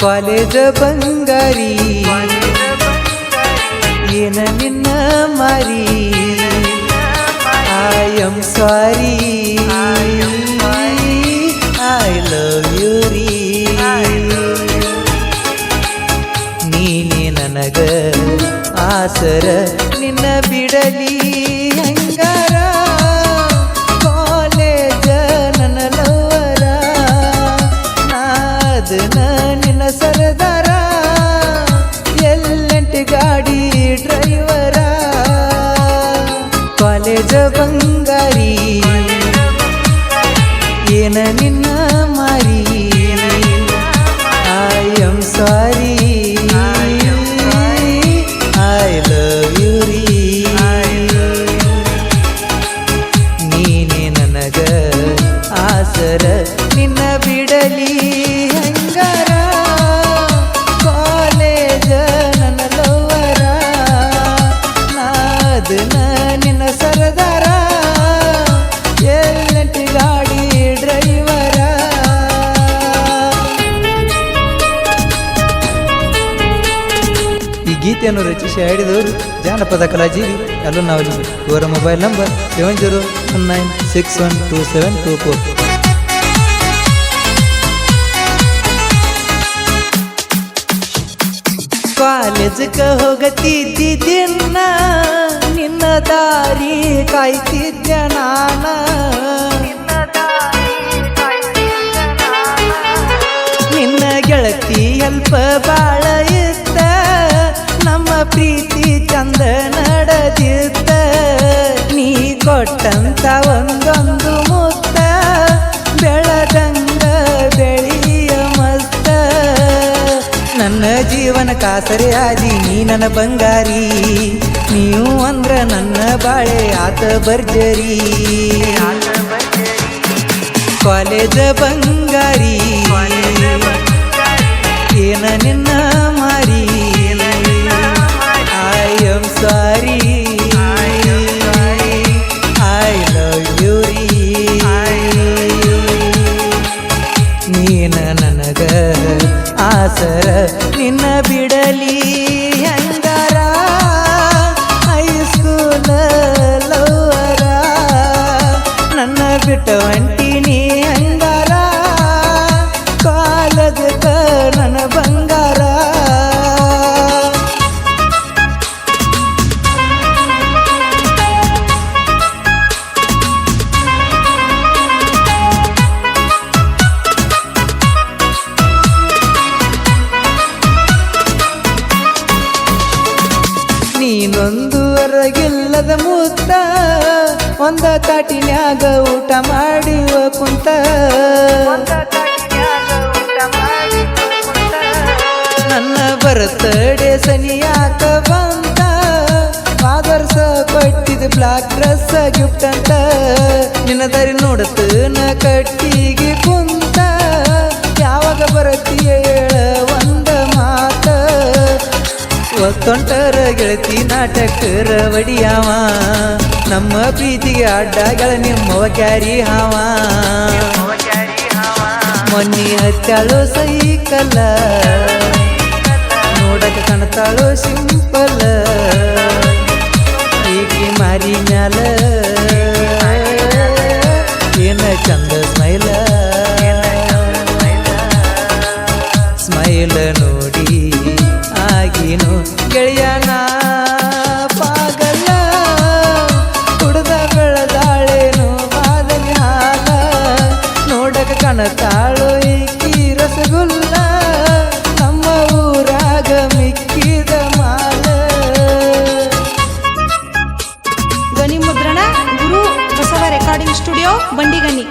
College ಬಂಗಾರಿ ಏನ ನಿನ್ನ ಮಾರಿ I am sorry I love you ರೀ ನೀನೇ ನನಗ ಆಸರ ನಿನ್ನ ಬಿಡಲಿ ಸರದಾರ ಎಲ್ಲಂಟಿ ಗಾಡಿ ಡ್ರೈವರ ಕಾಲೇಜ ಬಂಗಾರಿ ಏನ ನಿನ್ನ ಮಾರಿ I am sorry I love you ರೀ ನೀನೆ ನನಗ ಆಸರ ನಿನ್ನ ಬಿಡಲಿ ಹಂಗಾರ ನಾದನ ನಿನ್ನ ಸರದಾರ. ಎಲ್ಲಂಟಿ ಗಾಡಿ ಡ್ರೈವರ. ಈ ಗೀತೆಯನ್ನು ರಚಿಸಿ ಹಾಡಿದವರು ಜಾನಪದ ಕಲಾಜೀವಿ ಅಲ್ಲೂ ನಾವು ಇವರ mobile number seven zero one nine six one two seven two four. ಕಾಲೇಜಕ್ಕೆ ಹೋಗತಿದ್ದಿದ್ದಿನ್ನ ನಿನ್ನ ದಾರಿ ಕಾಯ್ತಿದ್ದೆ ನಾನ. ನಿನ್ನ ಗೆಳತಿ ಅಲ್ಪ ಬಾಳ ಇತ್ತ. ನಮ್ಮ ಪ್ರೀತಿ ಚಂದ ನಡೆದಿತ್ತ. ನೀ ಕೊಟ್ಟಂತ ಒಂದೊಂದು ನನ್ನ ಜೀವನ ಕಾಸರೆ ಆದಿ ನೀ ನನ್ನ ಬಂಗಾರಿ. ನೀವು ಅಂದ್ರ ನನ್ನ ಬಾಳೆ ಆತ ಬರ್ಜರಿ ಕಾಲೇಜ ಬಂಗಾರಿ. ಏನ ನಿನ್ನ ಮಾರಿ. ಐ ಎಂ ಸಾರಿ ನನ್ನ ಬಿಟ್ಟ ಹೊಂಟಿನಿ ಹಂಗಾರ ಕಾಲದಕ ನನ್ನ ಬಂಗಾರ ನೀನೊಂದು ಹೊರಗಿಲ್ಲದ ಮುತ್ತ ಒಂದ ತಾಟಿನ್ಯಾಗ ಊಟ ಮಾಡಿವ ಕುಂತ. ನನ್ನ ಬರ್ತಡೆ ಸನಿಯಾಕ ಬಂತ. ಆದರ್ಸ ಕೊಟ್ಟಿದ ಬ್ಲಾಕ್ ಡ್ರೆಸ್ ಗಿಫ್ಟ್ ಅಂತ. ನಿನ್ನ ದಾರಿ ನೋಡತ ನ ಕಟ್ಟಿಗೆ ಕುಂತ. ಯಾವಾಗ ಬರತ್ತೀಯ ಹೇಳ. ಒತ್ತೊಂಟರ ಗೆಳತಿ ನಾಟಕರ ವಡಿಯಾವ ನಮ್ಮ ಪ್ರೀತಿಗೆ ಅಡ್ಡಗಳ ನಿಮ್ಮವ ಕ್ಯಾರಿ ಹಾವ. ಮೊನ್ನೆ ಹತ್ತಾಳು ಸೈಕಲ್ಲ. ನೋಡಕ್ಕೆ ಕಾಣ್ತಾಳೋ ಸಿಂಪಲ್ బండి కానీ